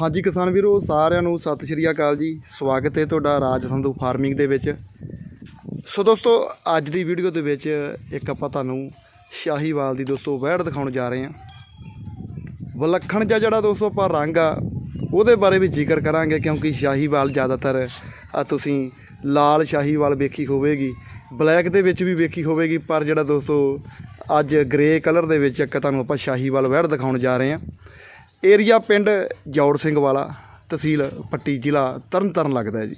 ਹਾਂਜੀ ਕਿਸਾਨ ਵੀਰੋ, ਸਾਰਿਆਂ ਨੂੰ ਸਤਿ ਸ਼੍ਰੀ ਅਕਾਲ ਜੀ। ਸਵਾਗਤ ਹੈ ਤੁਹਾਡਾ ਰਾਜ ਸੰਧੂ ਫਾਰਮਿੰਗ ਦੇ ਵਿੱਚ। ਸੋ ਦੋਸਤੋ, ਅੱਜ ਦੀ ਵੀਡੀਓ ਦੇ ਵਿੱਚ ਇੱਕ ਆਪਾਂ ਤੁਹਾਨੂੰ ਸ਼ਾਹੀਵਾਲ ਦੀ ਦੋਸਤੋ ਵਹਿੜ ਦਿਖਾਉਣ ਜਾ ਰਹੇ ਹਾਂ। ਵਿਲੱਖਣ ਜਿਹਾ ਜਿਹੜਾ ਦੋਸਤੋ ਆਪਾਂ ਰੰਗ ਆ, ਉਹਦੇ ਬਾਰੇ ਵੀ ਜ਼ਿਕਰ ਕਰਾਂਗੇ ਕਿਉਂਕਿ ਸ਼ਾਹੀਵਾਲ ਜ਼ਿਆਦਾਤਰ ਤੁਸੀਂ ਲਾਲ ਸ਼ਾਹੀਵਾਲ ਵੇਖੀ ਹੋਵੇਗੀ, ਬਲੈਕ ਦੇ ਵਿੱਚ ਵੀ ਵੇਖੀ ਹੋਵੇਗੀ, ਪਰ ਜਿਹੜਾ ਦੋਸਤੋ ਅੱਜ ਗ੍ਰੇ ਕਲਰ ਦੇ ਵਿੱਚ ਇੱਕ ਤੁਹਾਨੂੰ ਆਪਾਂ ਸ਼ਾਹੀਵਾਲ ਵਹਿੜ ਦਿਖਾਉਣ ਜਾ ਰਹੇ ਹਾਂ। ਏਰੀਆ ਪਿੰਡ ਜੌੜ ਸਿੰਘ ਵਾਲਾ, ਤਹਿਸੀਲ ਪੱਟੀ ਜ਼ਿਲ੍ਹਾ ਤਰਨਤਾਰਨ ਲੱਗਦਾ ਹੈ ਜੀ।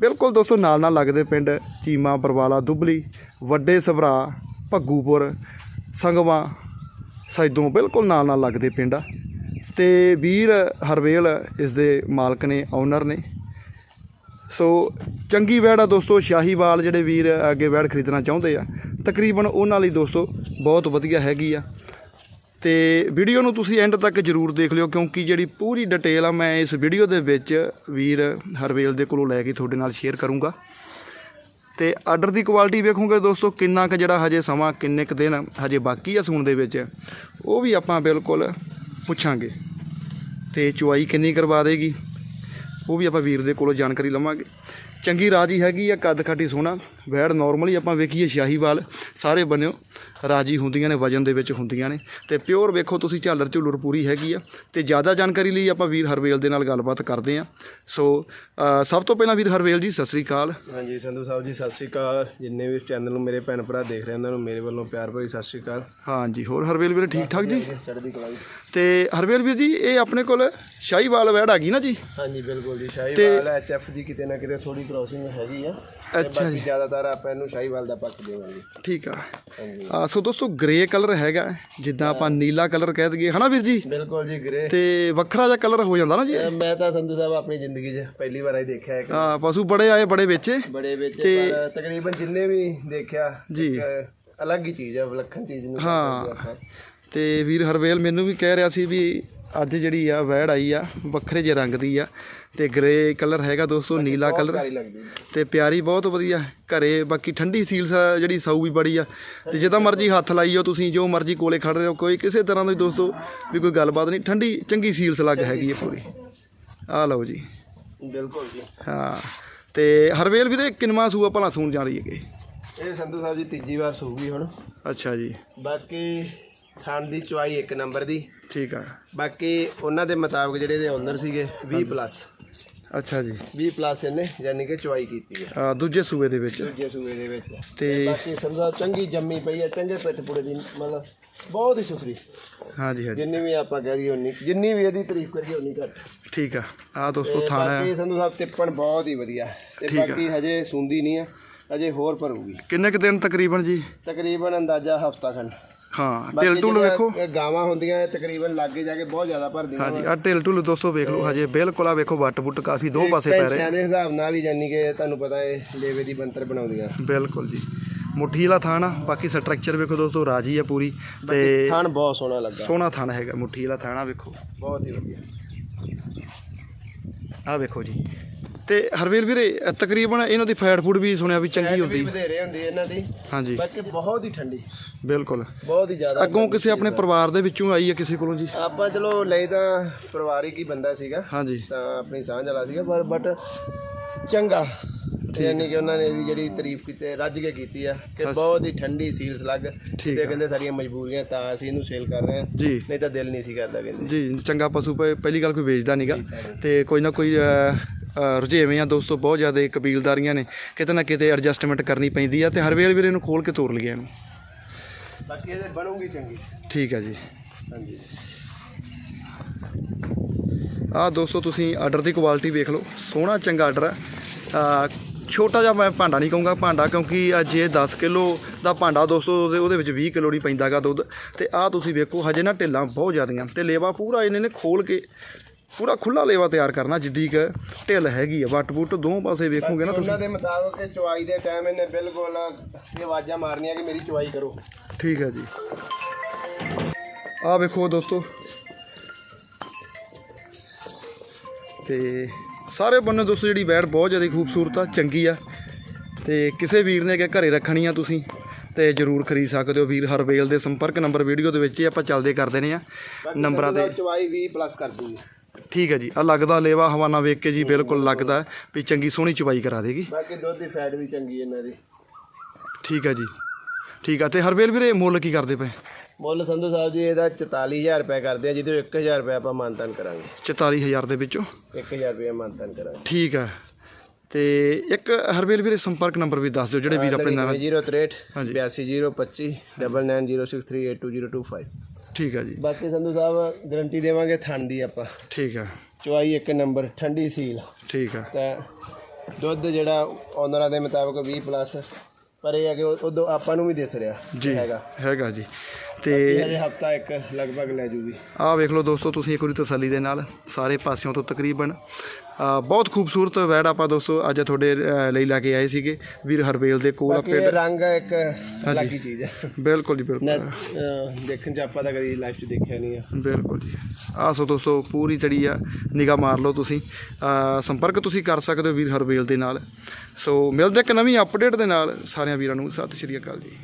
ਬਿਲਕੁਲ ਦੋਸਤੋ, ਨਾਲ ਨਾਲ ਲੱਗਦੇ ਪਿੰਡ ਚੀਮਾ, ਬਰਵਾਲਾ, ਦੁੱਬਲੀ, ਵੱਡੇ ਸਭਰਾ, ਭੱਗੂਪੁਰ, ਸੰਗਵਾ, ਸੈਦੋਂ, ਬਿਲਕੁਲ ਨਾਲ ਨਾਲ ਲੱਗਦੇ ਪਿੰਡ ਆ। ਤੇ ਵੀਰ ਹਰਵੇਲ ਇਸ ਦੇ ਮਾਲਕ ਨੇ ਓਨਰ ਨੇ। ਸੋ ਚੰਗੀ ਵੈੜ ਆ ਦੋਸਤੋ ਸ਼ਾਹੀਵਾਲ ਜਿਹੜੇ ਵੀਰ ਅੱਗੇ ਵੈੜ ਖਰੀਦਣਾ ਚਾਹੁੰਦੇ ਆ, ਤਕਰੀਬਨ ਉਹਨਾਂ ਲਈ ਦੋਸਤੋ ਬਹੁਤ ਵਧੀਆ ਹੈਗੀ ਆ। ਤੇ ਵੀਡੀਓ ਨੂੰ ਤੁਸੀਂ ਐਂਡ ਤੱਕ ਜਰੂਰ ਦੇਖ ਲਿਓ, ਕਿਉਂਕਿ ਜਿਹੜੀ ਪੂਰੀ ਡਿਟੇਲ ਆ, ਮੈਂ ਇਸ ਵੀਡੀਓ ਦੇ ਵਿੱਚ ਵੀਰ ਹਰਵੇਲ ਦੇ ਕੋਲੋਂ ਲੈ ਕੇ ਤੁਹਾਡੇ ਨਾਲ ਸ਼ੇਅਰ ਕਰੂੰਗਾ। ਤੇ ਆਰਡਰ ਦੀ ਕੁਆਲਿਟੀ ਵੇਖੋਗੇ ਦੋਸਤੋ, ਕਿੰਨਾ ਕੁ ਜਿਹੜਾ ਹਜੇ ਸਮਾਂ, ਕਿੰਨੇ ਕੁ ਦਿਨ ਹਜੇ ਬਾਕੀ ਆ ਸੂਣ ਦੇ ਵਿੱਚ, ਉਹ ਵੀ ਆਪਾਂ ਬਿਲਕੁਲ ਪੁੱਛਾਂਗੇ। ਤੇ ਚੁਆਈ ਕਿੰਨੀ ਕਰਵਾ ਦੇਗੀ, ਉਹ ਵੀ ਆਪਾਂ ਵੀਰ ਦੇ ਕੋਲੋਂ ਜਾਣਕਾਰੀ ਲਵਾਂਗੇ। ਚੰਗੀ ਰਾਜੀ ਹੈਗੀ ਆ ਕੱਦ ਕਾਠੀ ਸੋਹਣਾ ਵੈੜ ਨਾਰਮਲੀ ਆਪਾਂ ਵੇਖੀਏ ਸ਼ਾਹੀਵਾਲ ਸਾਰੇ ਬੰਨਿਓ ਰਾਜੀ ਹੁੰਦੀਆਂ ਨੇ ਵਜਨ ਦੇ ਵਿੱਚ ਹੁੰਦੀਆਂ ਨੇ। ਤੇ ਪਿਓਰ ਵੇਖੋ ਤੁਸੀਂ ਝਾਲਰ ਝੁਲਰ ਪੂਰੀ ਹੈਗੀ ਆ। ਤੇ ਜ਼ਿਆਦਾ ਜਾਣਕਾਰੀ ਲਈ ਆਪਾਂ ਵੀਰ ਹਰਵੇਲ ਦੇ ਨਾਲ ਗੱਲਬਾਤ ਕਰਦੇ ਆ। ਸੋ ਸਭ ਤੋਂ ਪਹਿਲਾਂ ਵੀਰ ਹਰਵੇਲ ਜੀ ਸਤਿ ਸ੍ਰੀ ਅਕਾਲ। ਹਾਂਜੀ ਸੰਧੂ ਸਾਹਿਬ ਜੀ ਸਤਿ ਸ਼੍ਰੀ ਅਕਾਲ। ਜਿੰਨੇ ਵੀ ਚੈਨਲ ਨੂੰ ਮੇਰੇ ਭੈਣ ਭਰਾ ਦੇਖ ਰਹੇ ਉਹਨਾਂ ਨੂੰ ਮੇਰੇ ਵੱਲੋਂ ਪਿਆਰ ਭਰੀ ਸਤਿ ਸ਼੍ਰੀ ਅਕਾਲ। ਹਾਂਜੀ ਹੋਰ ਹਰਵੇਲ ਵੀਰ ਠੀਕ ਠਾਕ ਜੀ? ਚੜ੍ਹਦੀ ਕਲਾ ਜੀ। ਤੇ ਹਰਵੇਲ ਵੀਰ ਜੀ ਇਹ ਆਪਣੇ ਕੋਲ ਸ਼ਾਹੀਵਾਲ ਵੈੜ ਆ ਗਈ ਨਾ ਜੀ? ਹਾਂਜੀ ਬਿਲਕੁਲ ਜੀ ਸ਼ਾਹੀਵਾਲ ਐਚਐਫ ਦੀ ਕਿਤੇ ਨਾ ਕਿਤੇ ਥੋੜੀ ਕ੍ਰੋਸਿੰਗ ਹੈਗੀ ਆ। ਤੇ ਅੱਛਾ ਬਾਕੀ ਜ਼ਿਆਦਾਤਰ ਆਪਾਂ ਇਹਨੂੰ ਸ਼ਾਹੀਵਾਲ ਦਾ ਪੱਕ ਦੇਵਾਂਗੇ। ਠੀਕ ਆ। ਹਾਂਜੀ। ਆ ਸੋ ਦੋਸਤੋ ਗ੍ਰੇ ਕਲਰ ਹੈਗਾ। ਜਿੱਦਾਂ ਆਪਾਂ ਨੀਲਾ ਕਲਰ ਕਹਿ ਦਈਏ। ਹਨਾ ਵੀਰ ਜੀ? ਬਿਲਕੁਲ ਜੀ ਗ੍ਰੇ ਤੇ ਵੱਖਰਾ ਜਿਹਾ ਕਲਰ ਹੋ ਜਾਂਦਾ ਨਾ ਜੀ? ਮੈਂ ਤਾਂ ਸੰਧੂ ਸਾਹਿਬ ਆਪਣੀ ਜ਼ਿੰਦਗੀ 'ਚ ਪਹਿਲੀ ਵਾਰ ਹੀ ਦੇਖਿਆ ਹੈ ਕਿ ਆ ਪਸ਼ੂ ਬੜੇ ਆਏ ਬੜੇ ਵੇਚੇ। ਬੜੇ ਵਿੱਚ ਪਰ ਤਕਰੀਬਨ ਜਿੰਨੇ ਵੀ ਦੇਖਿਆ ਜੀ। ਇੱਕ ਅਲੱਗ ਹੀ ਚੀਜ਼ ਹੈ ਵਿਲੱਖਣ ਚੀਜ਼ ਨੂੰ ਹਾਂ। ਤੇ ਵੀਰ ਹਰਵੇਲ ਮੈਨੂੰ ਵੀ ਕਹਿ ਰਿਹਾ ਸੀ ਵੀ ਅੱਜ ਜਿਹੜੀ ਆ ਵੈੜ ਆਈ ਆ ਵੱਖਰੇ ਜਿਹੇ ਰੰਗ ਦੀ ਆ ਤੇ ਗ੍ਰੇ ਕਲਰ ਹੈਗਾ ਦੋਸਤੋ ਨੀਲਾ ਕਲਰ। ਤੇ ਪਿਆਰੀ ਬਹੁਤ ਵਧੀਆ ਘਰੇ ਬਾਕੀ ਠੰਡੀ ਸੀਲਸ ਆ ਜਿਹੜੀ ਸੌ ਵੀ ਬੜੀ ਆ। ਤੇ ਜਿੱਦਾਂ ਮਰਜ਼ੀ ਹੱਥ ਲਾਈਓ ਤੁਸੀਂ ਜੋ ਮਰਜ਼ੀ ਕੋਲੇ ਖੜ ਰਹੇ ਹੋ ਕੋਈ ਕਿਸੇ ਤਰ੍ਹਾਂ ਦੀ ਦੋਸਤੋ ਵੀ ਕੋਈ ਗੱਲਬਾਤ ਨਹੀਂ। ਠੰਡੀ ਚੰਗੀ ਸੀਲਸ ਲੱਗ ਹੈਗੀ ਹੈ ਪੂਰੀ। ਆ ਲਓ ਜੀ। ਬਿਲਕੁਲ ਜੀ। ਹਾਂ ਤੇ ਹਰਵੇਲ ਵੀਰੇ ਕਿੰਨਵਾਂ ਸੂਆ ਭਲਾ ਸੂਣ ਜਾ ਰਹੀ ਹੈਗੇ? ਇਹ ਸੰਧੂ ਸਾਹਿਬ ਜੀ ਤੀਜੀ ਵਾਰ ਸੂਗੀ ਹੁਣ। ਅੱਛਾ ਜੀ। ਬਾਕੀ ਥਣ ਦੀ ਚੁਆਈ ਇੱਕ ਨੰਬਰ ਦੀ। ਠੀਕ ਆ। ਬਾਕੀ ਉਹਨਾਂ ਦੇ ਮੁਤਾਬਕ ਜਿਹੜੇ ਇਹਦੇ ਓਨਰ ਸੀਗੇ 20 ਪਲੱਸ ਅੱਛਾ ਜੀ। 20 ਪਲੱਸ ਇਹਨੇ ਯਾਨੀ ਕਿ ਚੁਆਈ ਕੀਤੀ ਹੈ। ਆ, ਦੂਜੇ ਸੂਏ ਦੇ ਵਿੱਚ। ਦੂਜੇ ਸੂਏ ਦੇ ਵਿੱਚ। ਤੇ ਬਾਕੀ ਸਮਝਾ ਚੰਗੀ ਜੰਮੀ ਪਈ ਹੈ ਚੰਗੇ ਪਿੱਠ ਪੁੜੇ ਦੀ ਮਤਲਬ ਬਹੁਤ ਹੀ ਸੁਥਰੀ। ਹਾਂਜੀ ਹਾਂਜੀ। ਜਿੰਨੀ ਵੀ ਆਪਾਂ ਕਹਿ ਦਈਏ ਉਨੀ ਜਿੰਨੀ ਵੀ ਇਹਦੀ ਤਾਰੀਫ ਕਰੀਏ ਉਨੀ ਘੱਟ। ਠੀਕ ਆ। ਆ ਦੋਸਤੋ ਥਾਣਾ ਬਾਕੀ ਸੰਧੂ ਸਾਹਿਬ ਤਿੱਪਣ ਬਹੁਤ ਹੀ ਵਧੀਆ। ਤੇ ਬਾਕੀ ਹਜੇ ਸੁੰਦੀ ਨਹੀਂ ਹੈ ਅਜੇ ਹੋਰ ਭਰੂਗੀ। ਕਿੰਨੇ ਕੁ ਦਿਨ ਤਕਰੀਬਨ ਜੀ? ਤਕਰੀਬਨ ਅੰਦਾਜ਼ਾ ਹਫਤਾ ਖੰਡ। ਹਾਂ ਬਾਕੀ ਢਿਲ ਢੁਲ ਜਿਹੜੀਆਂ ਵੇਖੋ। ਇਹ ਗਾਵਾਂ ਹੁੰਦੀਆਂ ਇਹ ਤਕਰੀਬਨ ਲਾਗੇ ਜਾ ਕੇ ਬਹੁਤ ਜ਼ਿਆਦਾ ਭਰਦੀਆਂ ਹਾਂਜੀ ਆ ਢਿਲ ਢੁਲ ਦੋਸਤੋ ਵੇਖ ਲਓ ਹਜੇ ਬਿਲਕੁਲ ਆ ਵੇਖੋ ਵੱਟ ਬੁੱਟ ਕਾਫੀ ਦੋ ਪਾਸੇ ਪੈ ਰਹੇ। ਪੈਸਿਆਂ ਦੇ ਹਿਸਾਬ ਨਾਲ ਹੀ ਜਾਨੀ ਕਿ ਤੁਹਾਨੂੰ ਪਤਾ ਹੈ ਲੇਵੇ ਦੀ ਬੰਤਰ ਬਣਾਉਂਦੀਆਂ। ਬਿਲਕੁਲ ਜੀ। ਮੁੱਠੀ ਵਾਲਾ ਥਾਣ ਆ ਬਾਕੀ ਸਟਰਕਚਰ ਵੇਖੋ ਦੋਸਤੋ ਰਾਜੀ ਆ ਪੂਰੀ। ਤੇ ਥਣ ਬਹੁਤ ਸੋਹਣਾ ਲੱਗਾ। ਸੋਹਣਾ ਥਾਣ ਹੈਗਾ ਮੁੱਠੀ ਵਾਲਾ ਥਾਣਾ ਵੇਖੋ। ਬਹੁਤ ਹੀ ਵਧੀਆ। ਆ ਵੇਖੋ ਜੀ। ਤੇ ਹਰਵੀਰ ਵੀਰੇ ਤਕਰੀਬਨ ਇਹਨਾਂ ਦੀ ਫੈਟ ਫੂਡ ਵੀ ਸੁਣਿਆ ਵੀ ਚੰਗੀ ਹੁੰਦੀ। ਵਧੇਰੇ ਹੁੰਦੀ ਹੈ ਇਹਨਾਂ ਦੀ। ਹਾਂਜੀ। ਬਾਕੀ ਬਹੁਤ ਹੀ ਠੰਡੀ। ਬਿਲਕੁਲ। ਬਹੁਤ ਹੀ ਜ਼ਿਆਦਾ ਅੱਗੋਂ ਕਿਸੇ ਆਪਣੇ ਪਰਿਵਾਰ ਦੇ ਵਿੱਚੋਂ ਆਈ ਹੈ ਕਿਸੇ ਕੋਲੋਂ ਜੀ? ਆਪਾਂ ਚਲੋ ਲਈ ਤਾਂ ਪਰਿਵਾਰਿਕ ਹੀ ਬੰਦਾ ਸੀਗਾ। ਹਾਂਜੀ। ਤਾਂ ਆਪਣੀ ਸਾਂਝ ਵਾਲਾ ਸੀਗਾ ਪਰ ਬਟ ਚੰਗਾ। ਯਾਨੀ ਕਿ ਉਹਨਾਂ ਨੇ ਇਹਦੀ ਜਿਹੜੀ ਤਾਰੀਫ ਕੀਤੀ ਰੱਜ ਕੇ ਕੀਤੀ ਆ ਕਿ ਬਹੁਤ ਹੀ ਠੰਡੀ ਸੀਲਸ ਲੱਗ ਤੇ ਕਹਿੰਦੇ ਸਾਡੀਆਂ ਮਜਬੂਰੀਆਂ ਤਾਂ ਅਸੀਂ ਇਹਨੂੰ ਸੇਲ ਕਰ ਰਹੇ ਹਾਂ। ਜੀ। ਨਹੀਂ ਤਾਂ ਦਿਲ ਨਹੀਂ ਸੀ ਕਰਦਾ ਕਹਿੰਦੇ। ਜੀ ਚੰਗਾ ਪਸ਼ੂ ਪਹਿਲੀ ਗੱਲ ਕੋਈ ਵੇਚਦਾ ਨਹੀਂਗਾ ਤੇ ਕੋਈ ਨਾ ਕੋਈ ਰੁਝੇਵੇਂ ਆ ਦੋਸਤੋ ਬਹੁਤ ਜ਼ਿਆਦਾ ਕਬੀਲਦਾਰੀਆਂ ਨੇ। ਕਿਤੇ ਨਾ ਕਿਤੇ ਐਡਜਸਟਮੈਂਟ ਕਰਨੀ ਪੈਂਦੀ ਆ ਤੇ ਹਰ ਵੇਲੇ ਵੀਰੇ ਨੂੰ ਖੋਲ ਕੇ ਤੋਰ ਲਈਏ ਇਹਨੂੰ। ਬਾਕੀ ਇਹਦੇ ਬਣੂਗੀ ਚੰਗੀ। ਠੀਕ ਹੈ ਜੀ। ਹਾਂਜੀ। ਆਹ ਦੋਸਤੋ ਤੁਸੀਂ ਆਰਡਰ ਦੀ ਕੁਆਲਿਟੀ ਵੇਖ ਲਓ। ਸੋਹਣਾ ਚੰਗਾ ਆਰਡਰ ਹੈ। ਆ ਛੋਟਾ ਜਿਹਾ ਮੈਂ ਭਾਂਡਾ ਨਹੀਂ ਕਹੂੰਗਾ ਭਾਂਡਾ ਕਿਉਂਕਿ ਅੱਜ ਇਹ 10 ਕਿਲੋ ਦਾ ਭਾਂਡਾ ਦੋਸਤੋ ਉਹਦੇ- ਵਿੱਚ 20 ਕਿਲੋ ਦੀ ਪੈਂਦਾਗਾ ਦੁੱਧ। ਤੇ ਆਹ ਤੁਸੀਂ ਵੇਖੋ ਹਜੇ ਨਾ ਢਿੱਲਾਂ ਬਹੁਤ ਜ਼ਿਆਦੀਆਂ। ਤੇ ਲੇਵਾ ਪੂਰਾ ਇਹਨੇ ਨੇ ਖੋਲ ਕੇ ਪੂਰਾ ਖੁੱਲਾ ਲੇਵਾ ਤਿਆਰ ਕਰਨਾ ਜਿੱਡੀ ਕ ਢਿੱਲ ਹੈਗੀ ਆ ਵੱਟ ਬੁੱਟ ਦੋਵੇਂ ਪਾਸੇ ਵੇਖੋਗੇ ਨਾ ਤੁਸੀਂ। ਉਹਨਾਂ ਦੇ ਮੁਤਾਬਕ ਇਹ ਚੁਆਈ ਦੇ ਟਾਈਮ ਇਹਨੇ ਬਿਲਕੁਲ ਇਹ ਆਵਾਜ਼ਾਂ ਮਾਰਨੀਆਂ ਕਿ ਮੇਰੀ ਚੁਆਈ ਕਰੋ। ਠੀਕ ਹੈ ਜੀ। ਆਹ ਵੇਖੋ ਦੋਸਤੋ। ਤੇ ਸਾਰੇ ਬੰਨੇ ਦੋਸਤੋ ਜਿਹੜੀ ਵੈੜ ਬਹੁਤ ਜ਼ਿਆਦਾ ਖੂਬਸੂਰਤ ਆ ਚੰਗੀ ਆ। ਤੇ ਕਿਸੇ ਵੀਰ ਨੇ ਕਿ ਘਰੇ ਰੱਖਣੀ ਆ ਤੁਸੀਂ ਤੇ ਜਰੂਰ ਖਰੀਦ ਸਕਦੇ ਹੋ ਵੀਰ। ਹਰਵੇਲ ਦੇ ਸੰਪਰਕ ਨੰਬਰ ਵੀਡੀਓ ਦੇ ਵਿੱਚ ਹੀ ਆਪਾਂ ਚੱਲਦੇ ਕਰ ਦੇਣੇ ਆ। ਨੰਬਰਾਂ ਤੇ ਚੁਆਈ 20 ਪਲੱਸ ਕਰ ਦੂਗੀ। ਠੀਕ ਹੈ ਜੀ। ਆ ਲੱਗਦਾ ਲੇਵਾ ਹਵਾਨਾ ਵੇਖ ਕੇ ਜੀ ਬਿਲਕੁਲ ਲੱਗਦਾ ਵੀ ਚੰਗੀ ਸੋਹਣੀ ਚੁਬਾਈ ਕਰਾ ਦੇਗੀ। ਬਾਕੀ ਦੁੱਧ ਦੀ ਫੈਟ ਵੀ ਚੰਗੀ ਇਹਨਾਂ ਦੀ। ਠੀਕ ਹੈ ਜੀ। ਠੀਕ ਆ ਤੇ ਹਰਵੇਲ ਵੀਰੇ ਮੁੱਲ ਕੀ ਕਰਦੇ ਪਏ? ਮੁੱਲ ਸੰਧੂ ਸਾਹਿਬ ਜੀ ਇਹਦਾ 44000 ਰੁਪਏ ਕਰਦੇ ਆ ਜਿਹਦੇ 1000 ਰੁਪਏ ਆਪਾਂ ਮਾਨਤਨ ਕਰਾਂਗੇ। 44000 ਦੇ ਵਿੱਚੋਂ? 1000 ਰੁਪਏ ਮਾਨਤਨ ਕਰਾਂਗੇ। ਠੀਕ ਹੈ ਤੇ ਇੱਕ ਹਰਵੇਲ ਵੀਰੇ ਸੰਪਰਕ ਨੰਬਰ ਵੀ ਦੱਸ ਦਿਓ ਜਿਹੜੇ ਵੀਰ ਆਪਣੇ ਨਾਲ 063 ਹਾਂਜੀ। 82025 9906382025 ਠੀਕ ਹੈ ਜੀ। ਬਾਕੀ ਸੰਧੂ ਸਾਹਿਬ ਗਰੰਟੀ ਦੇਵਾਂਗੇ ਥਣ ਦੀ ਆਪਾਂ। ਠੀਕ ਹੈ ਚੁਆਈ ਇੱਕ ਨੰਬਰ ਠੰਡੀ ਸੀਲ। ਠੀਕ ਹੈ ਤੇ ਦੁੱਧ ਜਿਹੜਾ ਓਨਰਾਂ ਦੇ ਮੁਤਾਬਕ 20 ਪਲੱਸ ਪਰ ਇਹ ਹੈ ਕਿ ਉਦੋਂ ਆਪਾਂ ਨੂੰ ਵੀ ਦਿਸ ਰਿਹਾ ਜੀ ਹੈਗਾ। ਹੈਗਾ ਜੀ। ਤੇ ਹਜੇ ਹਫਤਾ ਇੱਕ ਲਗਭਗ ਲੈ ਜੂਗੀ। ਆਹ ਵੇਖ ਲਓ ਦੋਸਤੋ ਤੁਸੀਂ ਇੱਕ ਵਾਰੀ ਤਸੱਲੀ ਦੇ ਨਾਲ ਸਾਰੇ ਪਾਸਿਆਂ ਤੋਂ ਤਕਰੀਬਨ ਬਹੁਤ ਖੂਬਸੂਰਤ ਵੈੜ ਆਪਾਂ ਦੋਸਤੋ ਅੱਜ ਤੁਹਾਡੇ ਲਈ ਲੈ ਕੇ ਆਏ ਸੀਗੇ। ਵੀਰ ਹਰਵੇਲ ਦੇ ਕੋਲ ਇਹ ਰੰਗ ਇੱਕ ਅਲੱਗ ਹੀ ਚੀਜ਼ ਹੈ ਬਿਲਕੁਲ ਜੀ ਬਿਲਕੁਲ। ਦੇਖਣ ਚ ਆਪਾਂ ਤਾਂ ਕਦੀ ਲਾਈਫ 'ਚ ਦੇਖਿਆ ਨਹੀਂ ਆ। ਬਿਲਕੁਲ ਜੀ। ਆਹ ਸੋ ਦੋਸਤੋ ਪੂਰੀ ਜਿਹੜੀ ਆ ਨਿਗਾਹ ਮਾਰ ਲਓ ਤੁਸੀਂ। ਸੰਪਰਕ ਤੁਸੀਂ ਕਰ ਸਕਦੇ ਹੋ ਵੀਰ ਹਰਵੇਲ ਦੇ ਨਾਲ। ਸੋ ਮਿਲਦੇ ਇੱਕ ਨਵੀਂ ਅਪਡੇਟ ਦੇ ਨਾਲ। ਸਾਰਿਆਂ ਵੀਰਾਂ ਨੂੰ ਸਤਿ ਸ਼੍ਰੀ ਅਕਾਲ ਜੀ।